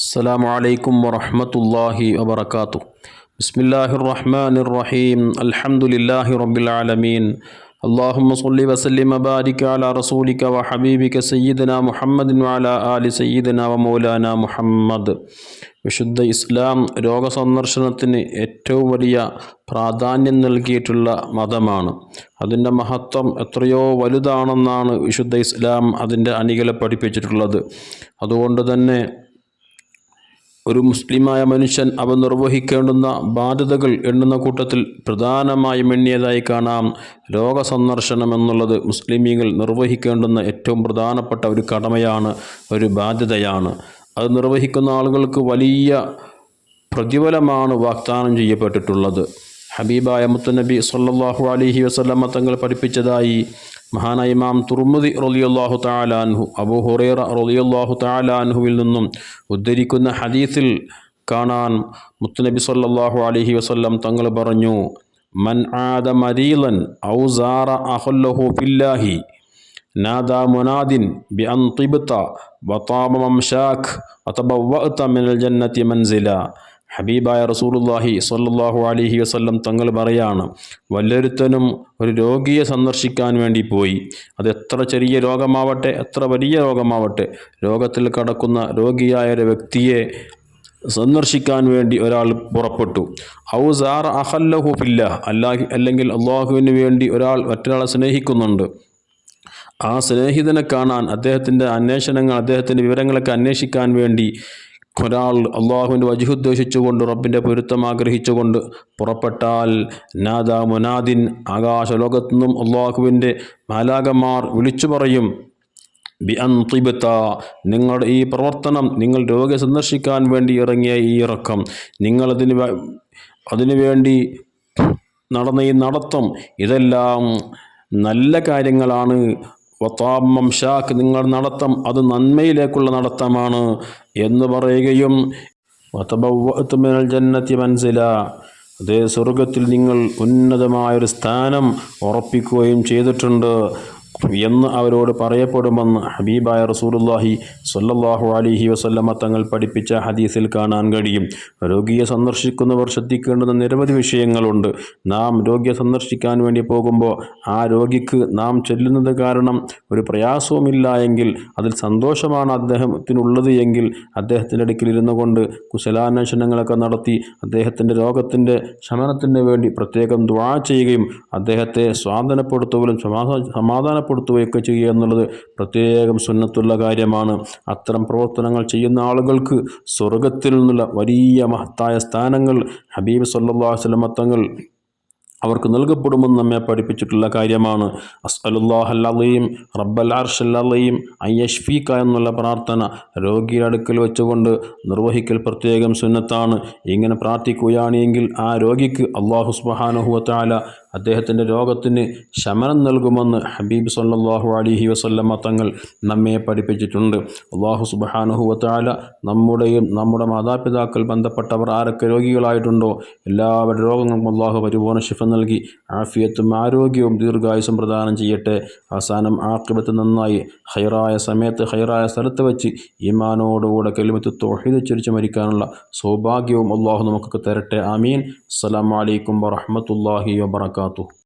السلام عليكم ورحمة الله وبركاته بسم الله الرحمن الرحيم الحمد لله رب العالمين اللهم صل وسلم وبارك على رسولك وحبيبك سيدنا محمد وعلى آل سيدنا ومولانا محمد വിശുദ്ധ ഇസ്ലാം രോഗസന്ദർശനത്തിന് ഏറ്റവും വലിയ പ്രാധാന്യം നൽകിയിട്ടുള്ള മതമാണ് അതിൻ്റെ മഹത്വം എത്രയോ വലുതാണെന്നാണ് വിശുദ്ധ ഇസ്ലാം അതിൻ്റെ അണികളെ പഠിപ്പിച്ചിട്ടുള്ളത് അതുകൊണ്ട് തന്നെ ഒരു മുസ്ലിമായ മനുഷ്യൻ അവ നിർവഹിക്കേണ്ടുന്ന ബാധ്യതകൾ എണ്ണുന്ന കൂട്ടത്തിൽ പ്രധാനമായും എണ്ണിയതായി കാണാം. രോഗസന്ദർശനം എന്നുള്ളത് മുസ്ലിമീങ്ങൾ നിർവഹിക്കേണ്ടുന്ന ഏറ്റവും പ്രധാനപ്പെട്ട ഒരു കടമയാണ് ഒരു ബാധ്യതയാണ്. അത് നിർവഹിക്കുന്ന ആളുകൾക്ക് വലിയ പ്രതിഫലമാണ് വാഗ്ദാനം ചെയ്യപ്പെട്ടിട്ടുള്ളത്. ഹബീബായ മുത്തുനബി സല്ലല്ലാഹു അലൈഹി വസ്ലമ തങ്ങൾ പഠിപ്പിച്ചതായി മഹാനായ ഇമാം തുർമുദി റളിയല്ലാഹു തആലാൻഹു അബൂ ഹുറൈറ റളിയല്ലാഹു തആലാൻഹുവിൽ നിന്നും ഉദ്ധരിക്കുന്ന ഹദീസിൽ കാണാൻ മുത്തുനബി സല്ലല്ലാഹു അലൈഹി വസ്ലം തങ്ങൾ പറഞ്ഞു മൻ ആദ മരീലൻ ഔസാറ അഹുല്ലഹു ഫില്ലാഹി നാദാ മുനാദിൻ ബി അൻ തിബ്ത വതാമ മംശാഖ് വതബവ്വഅത മിനൽ ജന്നതി മൻസില. ഹബീബായ റസൂലുല്ലാഹി സ്വല്ലല്ലാഹു അലൈഹി വസല്ലം തങ്ങൾ പറയാണ് വല്ലൊരുത്തനും ഒരു രോഗിയെ സന്ദർശിക്കാൻ വേണ്ടി പോയി. അത് എത്ര ചെറിയ രോഗമാവട്ടെ എത്ര വലിയ രോഗമാവട്ടെ രോഗത്തിൽ കടക്കുന്ന രോഗിയായ ഒരു വ്യക്തിയെ സന്ദർശിക്കാൻ വേണ്ടി ഒരാൾ പുറപ്പെട്ടു. ഔസാർ അഹല്ലഹു ഫില്ല അല്ലാഹി അല്ലെങ്കിൽ അള്ളാഹുവിന് വേണ്ടി ഒരാൾ മറ്റൊരാളെ സ്നേഹിക്കുന്നുണ്ട്. ആ സ്നേഹിതനെ കാണാൻ അദ്ദേഹത്തിന്റെ അന്വേഷണങ്ങൾ അദ്ദേഹത്തിന്റെ വിവരങ്ങളൊക്കെ അന്വേഷിക്കാൻ വേണ്ടി ഒരാൾ അള്ളാഹുവിന്റെ വജുഹുദ്ദേശിച്ചുകൊണ്ട് റബ്ബിന്റെ പൊരുത്തം ആഗ്രഹിച്ചുകൊണ്ട് പുറപ്പെട്ടാൽ നാദ മുനാദിൻ ആകാശലോകത്തു നിന്നും അള്ളാഹുവിന്റെ മാലാകമാർ വിളിച്ചു പറയും ബി അന്തിബത്ത നിങ്ങളുടെ ഈ പ്രവർത്തനം നിങ്ങൾ രോഗിയെ സന്ദർശിക്കാൻ വേണ്ടി ഇറങ്ങിയ ഈ ഇറക്കം. നിങ്ങളതിന് അതിനുവേണ്ടി അതിനു നടന്ന ഈ നടത്തം ഇതെല്ലാം നല്ല കാര്യങ്ങളാണ്. വത്താമം ഷാക്ക് നിങ്ങൾ നടത്തം അത് നന്മയിലേക്കുള്ള നടത്തമാണ് എന്ന് പറയുകയും വതബവ്വഅതു ജന്നത്തി മനസ്സില അതേ സ്വർഗത്തിൽ നിങ്ങൾ ഉന്നതമായൊരു സ്ഥാനം ഉറപ്പിക്കുകയും ചെയ്തിട്ടുണ്ട്. എന്ന് അവരോട് പറയപ്പെടുമെന്ന് ഹബീബായ റസൂലുല്ലാഹി സല്ലാഹു അലിഹി വസല്ലമ തങ്ങൾ പഠിപ്പിച്ച ഹദീസിൽ കാണാൻ കഴിയും. രോഗിയെ സന്ദർശിക്കുന്നവർ ശ്രദ്ധിക്കേണ്ടുന്ന നിരവധി വിഷയങ്ങളുണ്ട്. നാം രോഗിയെ സന്ദർശിക്കാൻ വേണ്ടി പോകുമ്പോൾ ആ രോഗിക്ക് നാം ചെല്ലുന്നത് കാരണം ഒരു പ്രയാസവുമില്ല എങ്കിൽ അതിൽ സന്തോഷമാണ് അദ്ദേഹത്തിനുള്ളത് എങ്കിൽ അദ്ദേഹത്തിന്റെ അടുക്കിൽ ഇരുന്നു കൊണ്ട് കുശലാന്വേഷണങ്ങളൊക്കെ നടത്തി അദ്ദേഹത്തിന്റെ രോഗത്തിന്റെ ശമനത്തിന് വേണ്ടി പ്രത്യേകം ദ്വാ ചെയ്യുകയും അദ്ദേഹത്തെ സ്വാതനപ്പെടുത്തുകയും സമാധാ സമാധാനപ്പെടുത്തുകയൊക്കെ ചെയ്യുക എന്നുള്ളത് പ്രത്യേകം സുന്നത്തുള്ള കാര്യമാണ്. അത്തരം പ്രവർത്തനങ്ങൾ ചെയ്യുന്ന ആളുകൾക്ക് സ്വർഗത്തിൽ നിന്നുള്ള വലിയ മഹത്തായ സ്ഥാനങ്ങൾ ഹബീബ് സല്ലല്ലാഹു അലൈഹി തങ്ങൾ അവർക്ക് നൽകപ്പെടുമെന്ന് നമ്മെ പഠിപ്പിച്ചിട്ടുള്ള കാര്യമാണ്. അസ്അലുല്ലാഹല്ലീം റബ്ബൽ അർഷല്ലീം അയ്യഷ്ഫീക്ക എന്നുള്ള പ്രാർത്ഥന രോഗിയുടെ അടുക്കൽ വെച്ചുകൊണ്ട് നിർവഹിക്കൽ പ്രത്യേകം സുന്നത്താണ്. ഇങ്ങനെ പ്രാർത്ഥിക്കുകയാണെങ്കിൽ ആ രോഗിക്ക് അള്ളാഹു സുബ്ഹാനഹുവ അദ്ദേഹത്തിന്റെ രോഗത്തിന് ശമനം നൽകുമെന്ന് ഹബീബ് സല്ലാഹു അലൈഹി വസല്ലമ്മ തങ്ങൾ നമ്മെ പഠിപ്പിച്ചിട്ടുണ്ട്. അള്ളാഹു സുബാനുഹുവത്താല നമ്മുടെയും നമ്മുടെ മാതാപിതാക്കൾ ബന്ധപ്പെട്ടവർ ആരൊക്കെ രോഗികളായിട്ടുണ്ടോ എല്ലാവരുടെ രോഗങ്ങൾക്കും അള്ളാഹു പരിപൂർണ ശിഫ നൽകി ആഫിയത്തും ആരോഗ്യവും ദീർഘായുസും പ്രദാനം ചെയ്യട്ടെ. അവസാനം ആക്കിബത്ത് നന്നായി ഹൈറായ സമയത്ത് ഹൈറായ സ്ഥലത്ത് വെച്ച് ഈമാനോടുകൂടെ കെലിമത്ത് തൊഹിത് ചിരിച്ചു മരിക്കാനുള്ള സൗഭാഗ്യവും അള്ളാഹു നമുക്കൊക്കെ തരട്ടെ. ആമീൻ. അസ്സലാമു അലൈക്കും വറഹ്മത്തുള്ളാഹി wabarakatuh